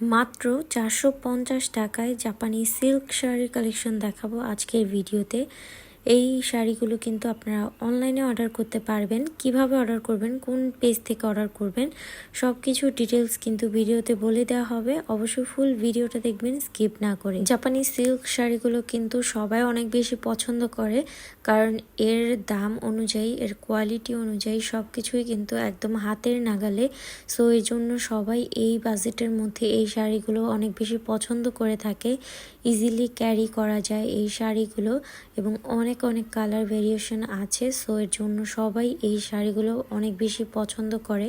মাত্র চারশো পঞ্চাশ টাকায় জাপানি সিল্ক শাড়ির কালেকশন দেখাবো আজকের ভিডিওতে। এই শাড়িগুলো কিন্তু আপনারা অনলাইনে অর্ডার করতে পারবেন। কীভাবে অর্ডার করবেন? কোন পেজ থেকে অর্ডার করবেন? সব কিছু ডিটেলস কিন্তু ভিডিওতে বলে দেওয়া হবে। অবশ্যই ফুল ভিডিওটা দেখবেন স্কিপ না করে। জাপানি সিল্ক শাড়িগুলো কিন্তু সবাই অনেক বেশি পছন্দ করে, কারণ এর দাম অনুযায়ী, এর কোয়ালিটি অনুযায়ী সব কিছুই কিন্তু একদম হাতের নাগালে। সো এই জন্য সবাই এই বাজেটের মধ্যে এই শাড়িগুলো অনেক বেশি পছন্দ করে থাকে। ইজিলি ক্যারি করা যায় এই শাড়িগুলো এবং অনেক অনেক অনেক কালার ভেরিয়েশন আছে সো এর জন্য সবাই এই শাড়িগুলো অনেক বেশি পছন্দ করে।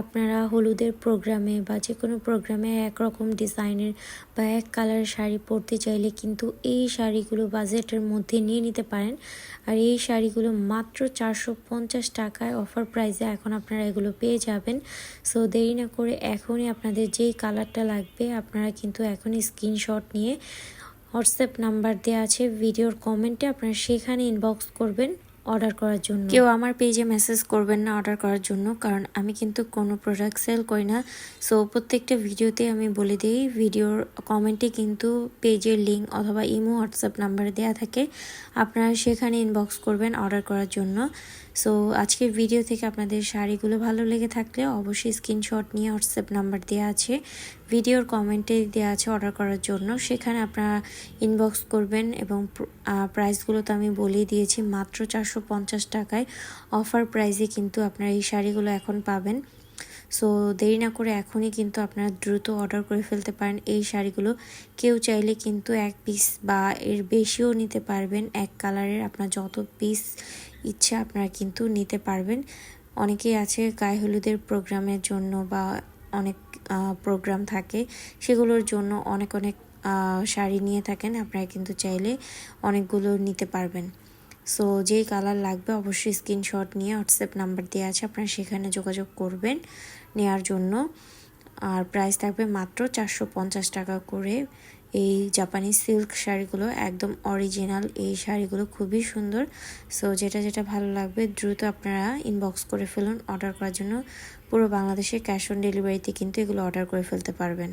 আপনারা হলুদের প্রোগ্রামে বা যে কোনো প্রোগ্রামে একরকম ডিজাইনের বা এক কালারের শাড়ি পরতে চাইলে কিন্তু এই শাড়িগুলো বাজেটের মধ্যে নিয়ে নিতে পারেন। আর এই শাড়িগুলো মাত্র চারশো পঞ্চাশ টাকায় অফার প্রাইসে এখন আপনারা এগুলো পেয়ে যাবেন। সো দেরি না করে এখনই আপনাদের যেই কালারটা লাগবে, আপনারা কিন্তু এখনই স্ক্রিনশট নিয়ে হোয়াটসঅ্যাপ নাম্বার দেওয়া আছে, ভিডিওর কমেন্টে আপনারা সেখানে ইনবক্স করবেন অর্ডার করার জন্য। কেউ আমার পেজে মেসেজ করবেন না অর্ডার করার জন্য, কারণ আমি কিন্তু কোনো প্রোডাক্ট সেল করি না। সো প্রত্যেকটা ভিডিওতে আমি বলে দিই ভিডিওর কমেন্টে কিন্তু পেজের লিঙ্ক অথবা ইমো হোয়াটসঅ্যাপ নাম্বার দেওয়া থাকে। আপনারা সেখানে ইনবক্স করবেন অর্ডার করার জন্য। সো আজকের ভিডিও থেকে আপনাদের শাড়িগুলো ভালো লেগে থাকলে অবশ্যই স্ক্রিনশট নিয়ে হোয়াটসঅ্যাপ নাম্বার দেওয়া আছে। ভিডিওর কমেন্টে দেওয়া আছে অর্ডার করার জন্য। সেখানে আপনারা ইনবক্স করবেন এবং প্রাইসগুলো তো আমি বলেই দিয়েছি, মাত্র চারশো পঞ্চাশ টাকায়। অফার প্রাইসে কিন্তু আপনারা এই শাড়িগুলো এখন পাবেন। সো দেরি না করে এখনই কিন্তু আপনারা দ্রুত অর্ডার করে ফেলতে পারেন এই শাড়িগুলো। কেউ চাইলে কিন্তু এক পিস বা এর বেশিও নিতে পারবেন। এক কালারের আপনার যত পিস ইচ্ছা আপনারা কিন্তু নিতে পারবেন। অনেকেই আছে গায়ে হলুদের প্রোগ্রামের জন্য বা অনেক প্রোগ্রাম থাকে। সেগুলোর জন্য অনেক অনেক শাড়ি নিয়ে থাকেন। আপনারা কিন্তু চাইলে অনেকগুলো নিতে পারবেন। সো যেই কালার লাগবে অবশ্যই স্ক্রিনশট নিয়ে হোয়াটসঅ্যাপ নাম্বার দেওয়া আছে। আপনারা সেখানে যোগাযোগ করবেন নেওয়ার জন্য। আর প্রাইস থাকবে মাত্র চারশো পঞ্চাশ টাকা করে এই জাপানি সিল্ক শাড়িগুলো একদম অরিজিনাল এই শাড়িগুলো খুবই সুন্দর। সো যেটা যেটা ভালো লাগবে, দ্রুত আপনারা ইনবক্স করে ফেলুন। অর্ডার করার জন্য পুরো বাংলাদেশে ক্যাশ অন ডেলিভারিতে কিন্তু এগুলো অর্ডার করে ফেলতে পারবেন।